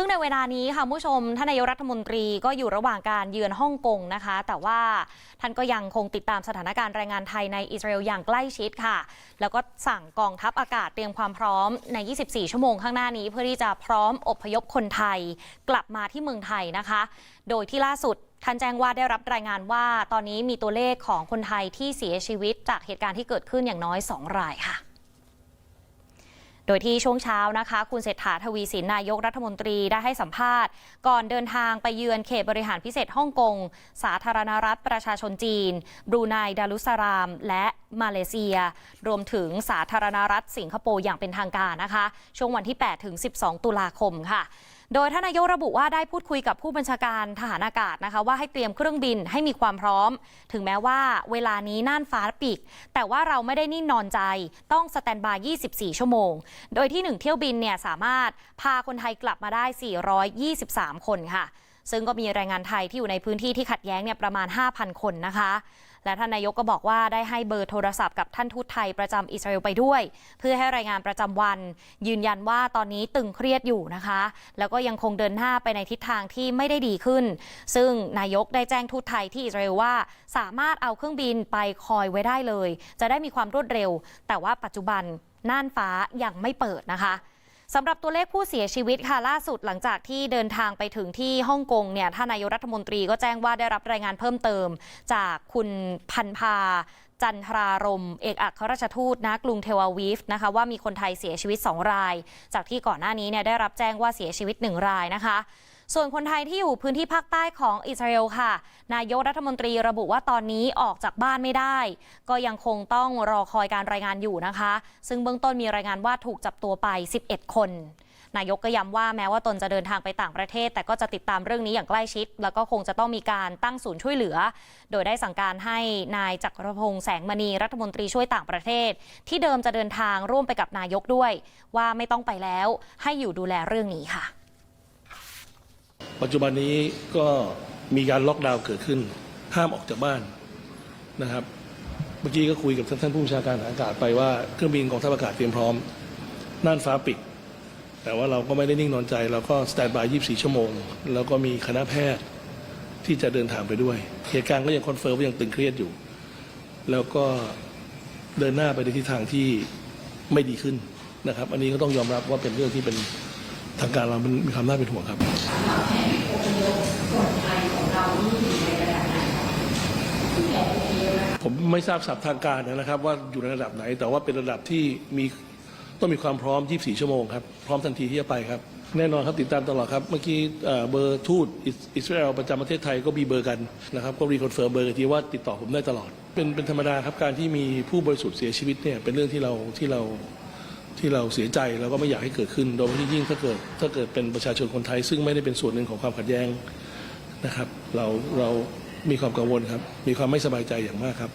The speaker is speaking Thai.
ซึ่งในเวลานี้ค่ะผู้ชมท่านนายกรัฐมนตรีก็อยู่ระหว่างการเยือนฮ่องกงนะคะ แต่ว่าท่านก็ยังคงติดตามสถานการณ์แรงงานไทยในอิสราเอลอย่างใกล้ชิดค่ะ แล้วก็สั่งกองทัพอากาศเตรียมความพร้อมใน 24 ชั่วโมงข้างหน้านี้ เพื่อที่จะพร้อมอพยพคนไทยกลับมาที่เมืองไทยนะคะ โดยที่ล่าสุดท่านแจ้งว่าได้รับรายงานว่า ตอนนี้มีตัวเลขของคนไทยที่เสียชีวิตจากเหตุการณ์ที่เกิดขึ้นอย่างน้อย 2 รายค่ะ โดยที่ช่วงเช้านะคะ คุณเศรษฐาทวีสินนายกรัฐมนตรีได้ให้สัมภาษณ์ ก่อนเดินทางไปเยือนเขตบริหารพิเศษฮ่องกง สาธารณรัฐประชาชนจีน บรูไนดารุสาราม และมาเลเซีย รวมถึงสาธารณรัฐสิงคโปร์อย่างเป็นทางการนะคะ ช่วงวันที่ 8 ถึง 12 ตุลาคมค่ะ โดยท่านนายกระบุว่าได้พูดคุยกับผู้บัญชาการทหารอากาศนะคะ ว่าให้เตรียมเครื่องบินให้มีความพร้อม ถึงแม้ว่าเวลานี้น่านฟ้าปิดแต่ว่าเราไม่ได้นิ่งนอนใจ ต้องสแตนบาย 24 ชั่วโมง โดยที่ 1 เที่ยวบินเนี่ยสามารถพาคนไทยกลับมาได้ 423 คนค่ะ ซึ่งก็มีแรงงานไทยที่อยู่ในพื้นที่ที่ขัดแย้งเนี่ยประมาณ 5,000 คนนะคะ และท่านนายกก็บอกว่าได้ให้เบอร์โทรศัพท์กับท่านทูตไทยประจำอิสราเอลไปด้วย เพื่อให้รายงานประจำวัน ยืนยันว่าตอนนี้ตึงเครียดอยู่นะคะ แล้วก็ยังคงเดินหน้าไปในทิศทางที่ไม่ได้ดีขึ้น ซึ่งนายกได้แจ้งทูตไทยที่อิสราเอลว่า สามารถเอาเครื่องบินไปคอยไว้ได้เลย จะได้มีความรวดเร็ว แต่ว่าปัจจุบันน่านฟ้ายังไม่เปิดนะคะ สำหรับตัวเลขผู้เสียชีวิตค่ะล่าสุดหลังจากที่เดินทางไปถึงที่ฮ่องกงเนี่ยท่านนายกรัฐมนตรีก็แจ้งว่าได้รับรายงานเพิ่มเติม จากคุณพันพาจันทรารม เอกอัครราชทูตนะกรุงเทวาวีฟนะคะว่ามีคนไทยเสียชีวิต 2 ราย จากที่ก่อนหน้านี้เนี่ยได้รับแจ้งว่าเสียชีวิต 1 รายนะคะ ส่วนคนไทยที่อยู่พื้นที่ภาคใต้ของอิสราเอลค่ะ นายกรัฐมนตรีระบุว่าตอนนี้ออกจากบ้านไม่ได้ ก็ยังคงต้องรอคอยการรายงานอยู่นะคะ ซึ่งเบื้องต้นมีรายงานว่าถูกจับตัวไป 11 คนนายกก็ย้ำว่าแม้ว่าตนจะเดินทางไปต่างประเทศ แต่ก็จะติดตามเรื่องนี้อย่างใกล้ชิด แล้วก็คงจะต้องมีการตั้งศูนย์ช่วยเหลือ โดยได้สั่งการให้นายจักรพงษ์แสงมณีรัฐมนตรีช่วยต่างประเทศ ที่เดิมจะเดินทางร่วมไปกับนายกด้วย ว่าไม่ต้องไปแล้วให้อยู่ดูแลเรื่องนี้ค่ะ ปัจจุบันนี้ก็มีการล็อกดาวน์เกิดขึ้น ห้ามออกจากบ้านนะครับ เมื่อกี้ก็คุยกับท่านท่านผู้บัญชาการทหารอากาศไปว่าเครื่องบินกองทัพอากาศเตรียมพร้อมน่านฟ้าปิด แต่ว่าเราก็ไม่ได้นิ่งนอนใจ เราก็สแตนบาย 24 ชั่วโมง แล้วก็มีคณะแพทย์ที่จะเดินทางไปด้วยเหตุการณ์ก็ยังคอนเฟิร์มว่ายังตึงเครียดอยู่ แล้วก็เดินหน้าไปในทิศทางที่ไม่ดีขึ้นนะครับ อันนี้ก็ต้องยอมรับว่าเป็นเรื่องที่เป็น ทางการเรามันมีความน่าเป็นห่วงครับผมไม่ทราบศัพท์ทางการนะครับ ว่าอยู่ในระดับไหน แต่ว่าเป็นระดับที่มีต้องมีความพร้อม 24 ชั่วโมงครับ พร้อมทันทีที่จะไปครับ แน่นอนครับติดตามตลอดครับ เมื่อกี้เบอร์ทูตอิสอิสราเอลประจำประเทศไทยก็มีเบอร์กันนะครับ ก็รีคอนเฟิร์มเบอร์กันทีว่าติดต่อผมได้ตลอด เป็นเป็นธรรมดาครับการที่มีผู้บริสุทธิ์เสียชีวิตเนี่ยเป็นเรื่องที่เราที่เรา ที่เราเสียใจแล้วก็ไม่อยากให้เกิดขึ้น โดยที่ยิ่งถ้าเกิดถ้าเกิดเป็นประชาชนคนไทย ซึ่งไม่ได้เป็นส่วนหนึ่งของความขัดแย้งนะครับ เราเรามีความกังวลครับ มีความไม่สบายใจอย่างมากครับ